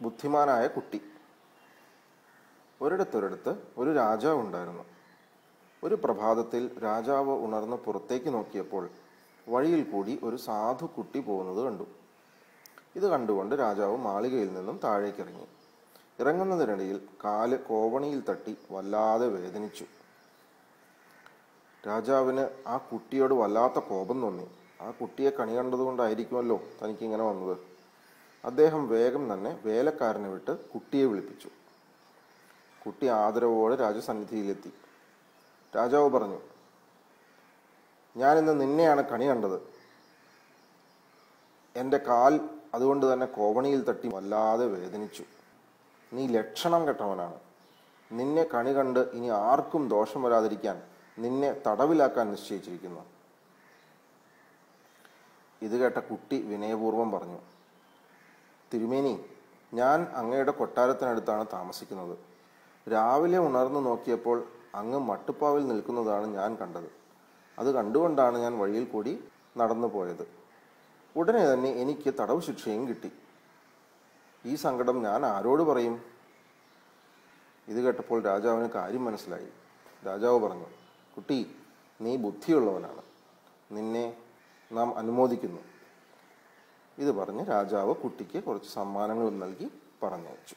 ബുദ്ധിമാനായ കുട്ടി. ഒരിടത്തൊരിടത്ത് ഒരു രാജാവ് ഉണ്ടായിരുന്നു. ഒരു പ്രഭാതത്തിൽ രാജാവ് ഉണർന്ന് പുറത്തേക്ക് നോക്കിയപ്പോൾ വഴിയിൽ കൂടി ഒരു സാധു കുട്ടി പോകുന്നത് കണ്ടു. ഇത് കണ്ടുകൊണ്ട് രാജാവ് മാളികയിൽ നിന്നും താഴേക്കിറങ്ങി. ഇറങ്ങുന്നതിനിടയിൽ കാൽ കോവണിയിൽ തട്ടി വല്ലാതെ വേദനിച്ചു. രാജാവിന് ആ കുട്ടിയോട് വല്ലാത്ത കോപം തോന്നി. ആ കുട്ടിയെ കണി കണ്ടതുകൊണ്ടായിരിക്കുമല്ലോ തനിക്ക് ഇങ്ങനെ വന്നത്. അദ്ദേഹം വേഗം തന്നെ വേലക്കാരനെ വിട്ട് കുട്ടിയെ വിളിപ്പിച്ചു. കുട്ടി ആദരവോടെ രാജസന്നിധിയിലെത്തി. രാജാവ് പറഞ്ഞു ഞാൻ ഇന്ന് നിന്നെയാണ് കണി കണ്ടത്. എന്റെ കാൽ അതുകൊണ്ട് തന്നെ കോവണിയിൽ തട്ടി വല്ലാതെ വേദനിച്ചു. നീ ലക്ഷണം കെട്ടവനാണ്. നിന്നെ കണി കണ്ട് ഇനി ആർക്കും ദോഷം വരാതിരിക്കാൻ നിന്നെ തടവിലാക്കാൻ നിശ്ചയിച്ചിരിക്കുന്നു. ഇത് കേട്ട കുട്ടി വിനയപൂർവം പറഞ്ഞു തിരുമേനി ഞാൻ അങ്ങയുടെ കൊട്ടാരത്തിനടുത്താണ് താമസിക്കുന്നത്. രാവിലെ ഉണർന്നു നോക്കിയപ്പോൾ അങ്ങ് മട്ടുപ്പാവിൽ നിൽക്കുന്നതാണ് ഞാൻ കണ്ടത്. അത് കണ്ടുകൊണ്ടാണ് ഞാൻ വഴിയിൽ കൂടി നടന്നു പോയത്. ഉടനെ തന്നെ എനിക്ക് തടവ് ശിക്ഷയും കിട്ടി. ഈ സങ്കടം ഞാൻ ആരോട് പറയും? ഇത് കേട്ടപ്പോൾ രാജാവിന് കാര്യം മനസ്സിലായി. രാജാവ് പറഞ്ഞു കുട്ടി നീ ബുദ്ധിയുള്ളവനാണ്. നിന്നെ നാം അനുമോദിക്കുന്നു. ഇത് പറഞ്ഞ് രാജാവ് കുട്ടിക്ക് കുറച്ച് സമ്മാനങ്ങളും നൽകി പറഞ്ഞയച്ചു.